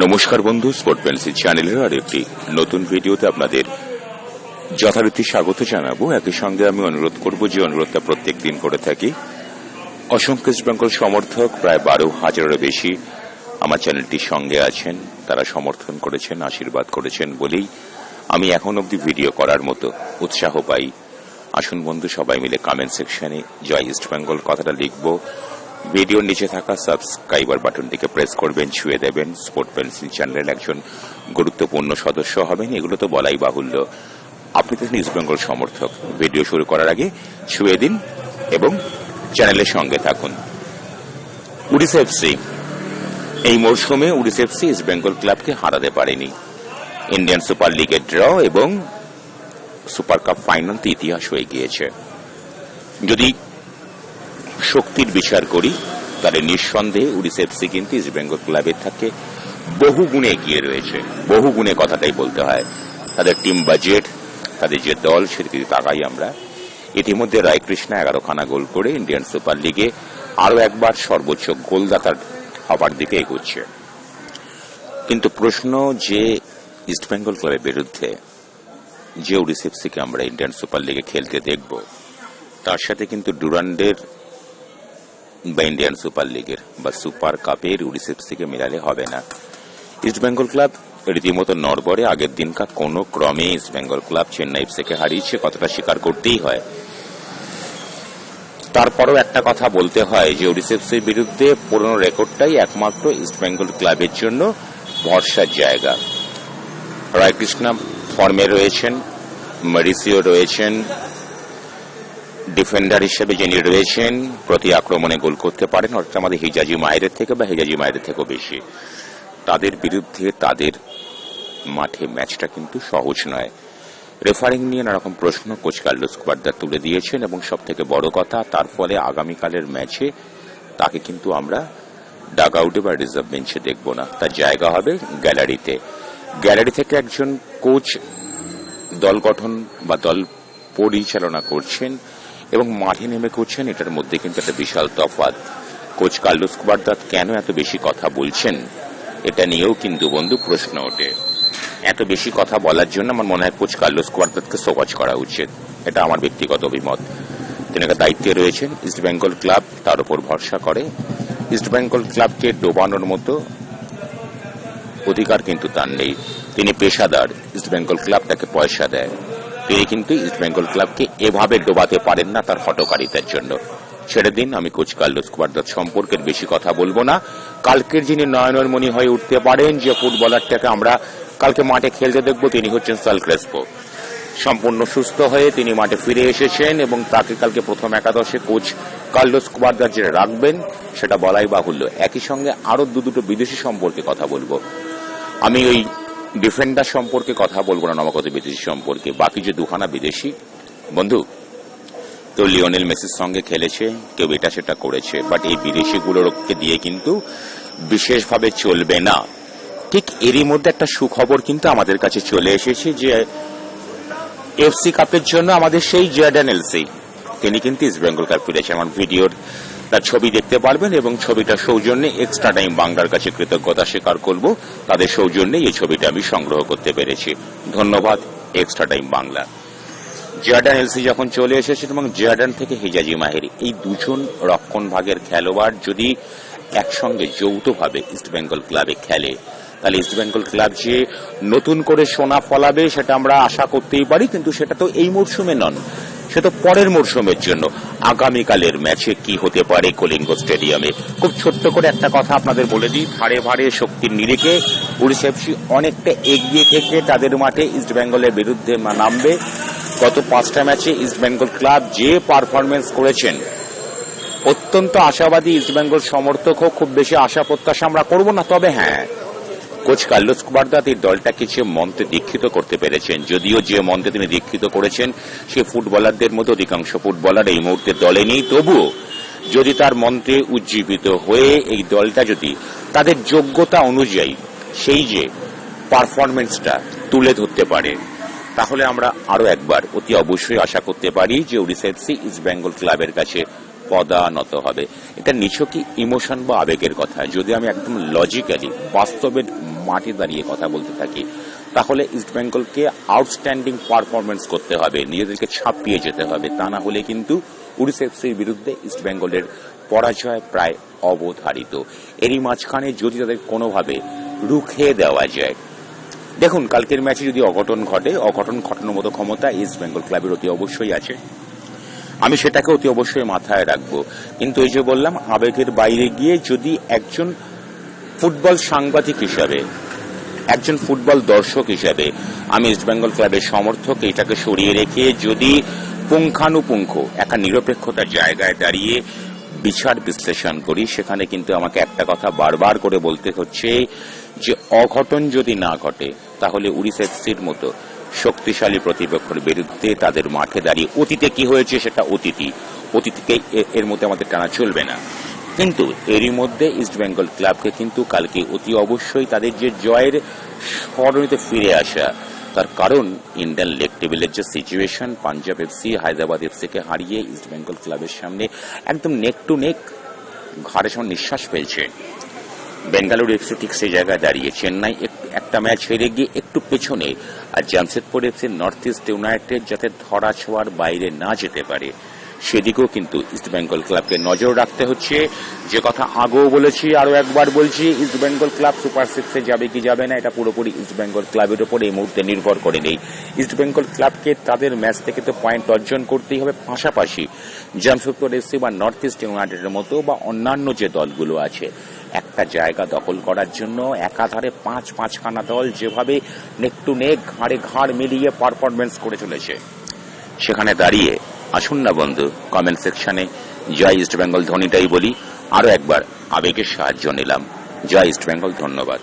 নমস্কার বন্ধু স্পোর্ট পেন্সি চ্যানেলের আর একটি নতুন ভিডিওতে আপনাদের যথারীতি স্বাগত জানাব। একই সঙ্গে আমি অনুরোধ করব যে অনুরোধটা প্রত্যেক দিন করে থাকি। অসংখ্য ইস্ট বেঙ্গল সমর্থক প্রায় বারো হাজারেরও বেশি আমার চ্যানেলটির সঙ্গে আছেন। তারা সমর্থন করেছেন, আশীর্বাদ করেছেন বলেই আমি এখন অবধি ভিডিও করার মতো উৎসাহ পাই। আসুন বন্ধু, সবাই মিলে কমেন্ট সেকশনে জয় ইস্ট বেঙ্গল কথাটা লিখব। ভিডিওর নিচে থাকা সাবস্ক্রাইবার বাটনটিকে প্রেস করবেন, ছুঁয়ে দেবেন। স্পোর্ট পেন্সিল চ্যানেলের একজন গুরুত্বপূর্ণ সদস্য হবেন, এগুলো তো বলাই বাহুল্য। আপনি তো ইস্ট বেঙ্গল সমর্থক। ভিডিও শুরু করার আগে ছুঁয়ে দিন এবং চ্যানেলের সঙ্গে থাকুন। উড়িষ্যা এই মরশুমে উড়িষ্যা ইস্ট বেঙ্গল ক্লাবকে হারাতে পারেনি। ইন্ডিয়ান সুপার লিগের ড্র এবং সুপার কাপ ফাইনাল ইতিহাস হয়ে গিয়েছে। যদি শক্তির বিচার করি, তাহলে নিঃসন্দেহে উড়িষ্যা এফসি কিন্তু ইস্ট বেঙ্গল ক্লাবের থেকে বহু গুণে এগিয়ে রয়েছে। বহু গুণে কথাটাই বলতে হয়। তাদের টিম বাজেট তাদের যে দল, সেদিকে তাকাই আমরা। ইতিমধ্যে রায়কৃষ্ণা এগারোখানা গোল করে ইন্ডিয়ান সুপার লিগে আরও একবার সর্বোচ্চ গোলদাতার হবার দিকে এগোচ্ছে। কিন্তু প্রশ্ন যে ইস্ট বেঙ্গল ক্লাবের বিরুদ্ধে যে উড়িষ্যা এফসিকে আমরা ইন্ডিয়ান সুপার লিগে খেলতে দেখব, তার সাথে কিন্তু ডুরান্ডের বা ইন্ডিয়ান সুপার লিগের বা সুপার কাপের উড়িষ্যা এফসিকে মেলালে হবে না। ইস্ট বেঙ্গল ক্লাব রীতিমতো নড়বড়ে আগের দিনকার কোনো ক্রমে ইস্ট বেঙ্গল ক্লাব চেন্নাই এফসিকে হারিয়েছে, কতটা স্বীকার করতেই হয়। তারপরও একটা কথা বলতে হয় যে ওড়িশা এফসির বিরুদ্ধে পুরনো রেকর্ডটাই একমাত্র ইস্ট বেঙ্গল ক্লাবের জন্য ভরসার জায়গা। রায়কৃষ্ণ ফর্মে রয়েছেন মরিসিও রয়েছেন ডিফেন্ডার হিসেবে যিনি রয়েছেন, প্রতি আক্রমণে গোল করতে পারেন, অর্থাৎ আমাদের হিজাজি মায়ের থেকে বা হিজাজি মায়ের থেকেও বেশি। তাদের বিরুদ্ধে, তাদের মাঠে ম্যাচটা কিন্তু সহজ নয়। রেফারিং নিয়ে নানারকম প্রশ্ন কোচ কার্লোস কুয়ার্দার তুলে দিয়েছেন, এবং সব থেকে বড় কথা, তার ফলে আগামীকালের ম্যাচে তাকে কিন্তু আমরা ডাগ আউটে বা রিজার্ভ বেঞ্চে দেখব না। তার জায়গা হবে গ্যালারিতে। গ্যালারি থেকে একজন কোচ দল গঠন বা দল পরিচালনা করছেন এবং মাঠে নেমে করছেন, এটার মধ্যে কিন্তু একটা বিশাল তফাৎ। কোচ কার্লোস কুয়ার্দাত কেন এত বেশি কথা বলছেন? এটা নিয়েও কিন্তু বন্ধু প্রশ্ন ওঠে। এত বেশি কথা বলার জন্য আমার মনে হয় কোচ কার্লোস কোয়ার্তাতকে সকাজ করা উচিত। এটা আমার ব্যক্তিগত অভিমত। তিনি একটা দায়িত্বে রয়েছেন, ইস্ট বেঙ্গল ক্লাব তার উপর ভরসা করে। ইস্ট বেঙ্গল ক্লাবকে ডোবানোর মতো অধিকার কিন্তু তার নেই। তিনি পেশাদার, ইস্ট বেঙ্গল ক্লাব তাকে পয়সা দেয়। তিনি কিন্তু ইস্ট বেঙ্গল ক্লাবকে এভাবে ডোবাতে পারেন না তার হটকারিতার জন্য। ছেড়ে দিন, আমি কোচ কার্লোস কুয়ার্দাত সম্পর্কের বেশি কথা বলব না। কালকের যিনি নয়নমণি হয়ে উঠতে পারেন, যে ফুটবলারটাকে আমরা কালকে মাঠে খেলতে দেখব, তিনি হচ্ছেন সাল ক্রেসপো। সম্পূর্ণ সুস্থ হয়ে তিনি মাঠে ফিরে এসেছেন এবং তাকে কালকে প্রথম একাদশে কোচ কার্লোস কুয়ার্দার যে রাখবেন, সেটা বলাই বাহুল্য। একই সঙ্গে আরও দু দুটো বিদেশি সম্পর্কে কথা বলব। আমি ওই ডিফেন্ডার সম্পর্কে কথা বলব না, নবাগত বিদেশি সম্পর্কে। বাকি যে দুখানা বিদেশি, বন্ধু, তো লিওনেল মেসির সঙ্গে খেলেছে, কেউ এটা সেটা করেছে বাট এই বিদেশিগুলোকে দিয়ে কিন্তু বিশেষভাবে চলবে না। ঠিক এরই মধ্যে একটা সুখবর কিন্তু আমাদের কাছে চলে এসেছে যে, এফসি কাপের জন্য আমাদের সেই জর্ডান এলসি, তিনি কিন্তু ইস্ট বেঙ্গল কাপ ফিরেছে আমার ভিডিওর তার ছবি দেখতে পারবেন এবং ছবিটা সৌজন্যে এক্সট্রা টাইম বাংলার কাছে কৃতজ্ঞতা স্বীকার করব। তাদের সৌজন্যে এই ছবিটা আমি সংগ্রহ করতে পেরেছি। ধন্যবাদ এক্সট্রা টাইম বাংলা। জিয়াডান এলসি যখন চলে এসেছেন এবং জিয়াডান থেকে হিজাজি মাহেরি, এই দুজন রক্ষণ ভাগের খেলোয়াড় যদি একসঙ্গে যৌথভাবে ইস্ট বেঙ্গল ক্লাবে খেলে, তাহলে ইস্ট বেঙ্গল ক্লাব যে নতুন করে সোনা ফলাবে সেটা আমরা আশা করতেই পারি, কিন্তু সেটা তো এই মরশুমে নন। সে তো পরের মরশুমের জন্য। আগামীকালের ম্যাচে কি হতে পারে কলিঙ্গ স্টেডিয়ামে? খুব ছোট্ট করে একটা কথা আপনাদের বলে দিই। ভারে ভারে শক্তির নিরিখে উড়িষ্যা এফসি অনেকটা এগিয়ে থেকে তাদের মাঠে ইস্ট বেঙ্গলের বিরুদ্ধে নামবে। গত পাঁচটা ম্যাচে ইস্ট বেঙ্গল ক্লাব যে পারফরমেন্স করেছেন, অত্যন্ত আশাবাদী ইস্ট বেঙ্গল সমর্থক খুব বেশি আশা প্রত্যাশা আমরা করব না। তবে হ্যাঁ কোচ কার্লোস কুবারদাত এই দলটাকে যে মন্ত্রে দীক্ষিত করতে পেরেছেন, যদিও যে মন্ত্রে তিনি দীক্ষিত করেছেন, সে ফুটবলারদের মধ্যে অধিকাংশ ফুটবলার এই মুহূর্তে দলে নেই। তবুও যদি তার মন্ত্রে উজ্জীবিত হয়ে এই দলটা যদি তাদের যোগ্যতা অনুযায়ী সেই যে পারফরমেন্সটা তুলে ধরতে পারে, তাহলে আমরা আরও একবার অতি অবশ্যই আশা করতে পারি যে ওড়িশা এফসি ইস্ট বেঙ্গল ক্লাবের কাছে পদানত হবে। এটা নিছকই ইমোশন বা আবেগের কথা। যদি আমি একদম লজিক্যালি বাস্তবের মাঠে দাঁড়িয়ে কথা বলতে থাকি, তাহলে ইস্টবেঙ্গলকে আউটস্ট্যান্ডিং পারফরমেন্স করতে হবে, নিজেদেরকে ছাপিয়ে যেতে হবে। তা না হলে কিন্তু উড়িষ্যা এফসির বিরুদ্ধে ইস্টবেঙ্গলের পরাজয় প্রায় অবধারিত। এরই মাঝখানে যদি তাদের কোনোভাবে রুখে দেওয়া যায়। দেখুন, কালকের ম্যাচে যদি অঘটন ঘটে, অঘটন ঘটানোর মতো ক্ষমতা ইস্ট বেঙ্গল ক্লাবের অতি অবশ্যই আছে। আমি সেটাকে অতি অবশ্যই মাথায় রাখব। কিন্তু এই যে বললাম, আবেগের বাইরে গিয়ে যদি একজন ফুটবল সাংবাদিক হিসাবে, একজন ফুটবল দর্শক হিসাবে আমি ইস্ট বেঙ্গল ক্লাবের সমর্থক, এটাকে সরিয়ে রেখে যদি পুঙ্খানুপুঙ্খ, একটা নিরপেক্ষতার জায়গায় দাঁড়িয়ে বিচার বিশ্লেষণ করি, সেখানে কিন্তু আমাকে একটা কথা বারবার করে বলতে হচ্ছে যে, অঘটন যদি না ঘটে, তাহলে উড়িষ্যা মতো শক্তিশালী প্রতিপক্ষের বিরুদ্ধে তাদের মাঠে দাঁড়িয়ে অতীতে কি হয়েছে সেটা অতীতই অতীতকে এর মধ্যে আমাদের টানা চলবে না। কিন্তু এরই মধ্যে ইস্ট বেঙ্গল ক্লাবকে কিন্তু কালকে অতি অবশ্যই তাদের যে জয়ের স্মরণীতে ফিরে আসা, তার কারণ ইন্ডিয়ান লেগ টেবিলের যে সিচুয়েশন পাঞ্জাব এফসি হায়দ্রাবাদ এফসিকে হারিয়ে ইস্ট বেঙ্গল ক্লাবের সামনে একদম নেক টু নেক ঘাড়ে সমান নিঃশ্বাস ফেলছে। বেঙ্গালুরু এফসি ঠিক সেই জায়গায় দাঁড়িয়ে। চেন্নাই এক- একটা ম্যাচ হেরে গিয়ে একটু পেছনে আর Jamshedpur FC North East United যাতে ধরা ছোঁয়ার বাইরে না যেতে পারে। সেদিকেও কিন্তু ইস্ট বেঙ্গল ক্লাবকে নজর রাখতে হচ্ছে। যে কথা আগেও বলেছি, আরও একবার বলছি, ইস্ট বেঙ্গল ক্লাব সুপার সিক্সে যাবে কি যাবে না, এটা পুরোপুরি ইস্ট বেঙ্গল ক্লাবের উপর এই মুহূর্তে নির্ভর করে নেই। ইস্ট বেঙ্গল ক্লাবকে তাদের ম্যাচ থেকে তো পয়েন্ট অর্জন করতেই হবে। পাশাপাশি জামশেদপুর এফসি বা নর্থ ইস্ট ইউনাইটেডের মতো বা অন্যান্য যে দলগুলো আছে একটা জায়গা দখল করার জন্য একাধারে পাঁচ পাঁচখানা দল যেভাবে নেক টু নেক ঘাড়ে ঘাড় মিলিয়ে পারফরমেন্স করে চলেছে। সেখানে দাঁড়িয়ে, আসুন না বন্ধু কমেন্ট সেকশনে জয় ইস্ট বেঙ্গল ধ্বনিটাই বলি। আরও একবার আবেগের সাহায্য নিলাম। জয় ইস্ট বেঙ্গল ধন্যবাদ।